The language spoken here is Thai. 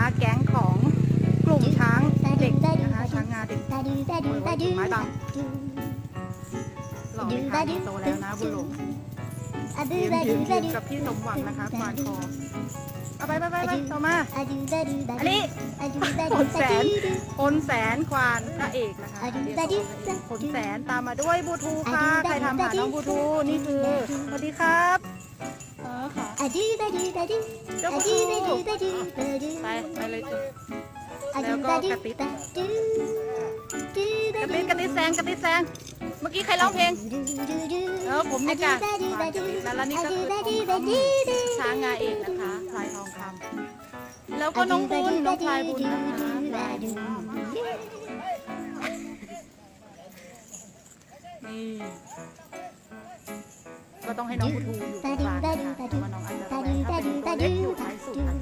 หน้าแก๊งของกลุ่มช้างเด็กนะคะช้างงาเด็กตาดูตาดูโอ้ยตาดูไม้บังดูหล่อไหมคะโตแล้วนะบุญหลงอะดูยืนตายืดูนตายืนดูกับพี่สมหวังนะคะควานคอเอาไปไปไปไปต่อมาอะดูตาดูตาอันดูนี้อะดูตาขดูนแสตานดูพลแสนควานพระเอกนะคะอะดูเดี๋ยวตาดิขนแสนตามมาด้วยบูทูค่ะอะดูใครทำหาตาดิน้องบูทูนี่คือสวัสดีครับ อ๋อค่ะ อะดูตาดูตาดูเจ้าอะบูดูทูตาดูตาดูตาดูไปไปเลยจ้ะ อะแล้ดูวก็ตาดูกระติ๊บตาดูดูกตาระดูติดกระติดแซงกระติดแซง เมื่อกี้ใครร้องเพลง ดูดูดูเออผมนี่จ้ะอะดูตาดูแล้วแล้วนี่ก็คือตาทดูองตาคดูดูำช้างงาเอกนะคะพลายทองคำแล้วก็น้องบุญน้องพลายบุญนะคะพลายบุญนี่ก็ต้องให้น้องบูทูอยู่ตรงกลางนะคะ เพราะว่า